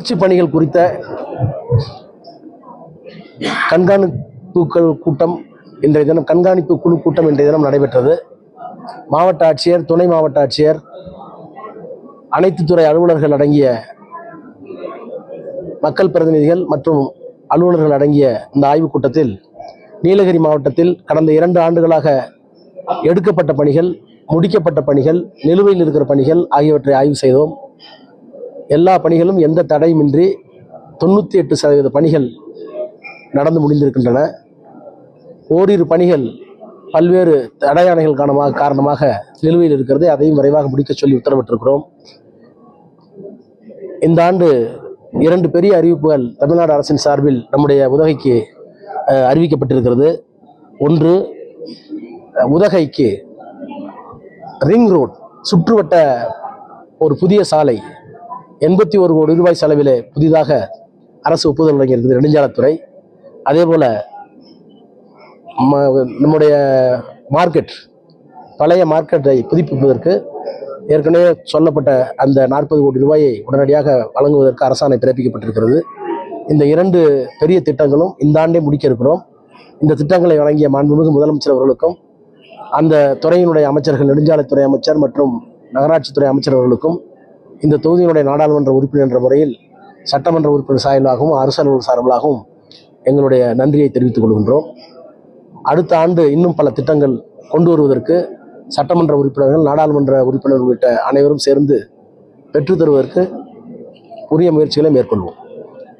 வளர்ச்சி பணிகள் குறித்த கண்காணிப்புக்கள் கூட்டம் இன்றைய தினம் கண்காணிப்பு குழு கூட்டம் இன்றைய தினம் நடைபெற்றது. மாவட்ட ஆட்சியர் துணை மாவட்ட ஆட்சியர் அனைத்து துறை அலுவலர்கள் அடங்கிய மக்கள் பிரதிநிதிகள் மற்றும் அலுவலர்கள் அடங்கிய இந்த ஆய்வுக் கூட்டத்தில் நீலகிரி மாவட்டத்தில் கடந்த இரண்டு ஆண்டுகளாக எடுக்கப்பட்ட பணிகள் முடிக்கப்பட்ட பணிகள் நிலுவையில் இருக்கிற பணிகள் ஆகியவற்றை ஆய்வு செய்தோம். எல்லா பணிகளும் எந்த தடையுமின்றி தொண்ணூற்றி எட்டு சதவீத பணிகள் நடந்து முடிந்திருக்கின்றன. ஓரிரு பணிகள் பல்வேறு தடையானைகள் காரணமாக காரணமாக நிலுவையில் இருக்கிறது. அதையும் விரைவாக முடிக்க சொல்லி உத்தரவிட்டிருக்கிறோம். இந்த ஆண்டு இரண்டு பெரிய அறிவிப்புகள் தமிழ்நாடு அரசின் சார்பில் நம்முடைய உதகைக்கு அறிவிக்கப்பட்டிருக்கிறது. ஒன்று உதகைக்கு ரிங் ரோட் சுற்றுவட்ட ஒரு புதிய சாலை எண்பத்தி ஒரு கோடி ரூபாய் செலவிலே புதிதாக அரசு ஒப்புதல் வழங்கியிருக்குது நெடுஞ்சாலைத்துறை. அதே போல் நம்முடைய மார்க்கெட் பழைய மார்க்கெட்டை புதுப்பிப்பதற்கு ஏற்கனவே சொல்லப்பட்ட அந்த நாற்பது கோடி ரூபாயை உடனடியாக வழங்குவதற்கு அரசாணை பிறப்பிக்கப்பட்டிருக்கிறது. இந்த இரண்டு பெரிய திட்டங்களும் இந்த ஆண்டே முடிக்க இருக்கிறோம். இந்த திட்டங்களை வழங்கிய மாண்புமிகு முதலமைச்சர் அவர்களுக்கும் அந்த துறையினுடைய அமைச்சர்கள் நெடுஞ்சாலைத்துறை அமைச்சர் மற்றும் நகராட்சித்துறை அமைச்சர் அவர்களுக்கும் இந்த தொகுதியினுடைய நாடாளுமன்ற உறுப்பினர் என்ற முறையில் சட்டமன்ற உறுப்பினர் சார்பிலாகவும் அரசு அலுவலர் சார்பிலாகவும் எங்களுடைய நன்றியை தெரிவித்துக் கொள்கின்றோம். அடுத்த ஆண்டு இன்னும் பல திட்டங்கள் கொண்டு வருவதற்கு சட்டமன்ற உறுப்பினர்கள் நாடாளுமன்ற உறுப்பினர் உள்ளிட்ட அனைவரும் சேர்ந்து பெற்றுத்தருவதற்கு உரிய முயற்சிகளை மேற்கொள்வோம்.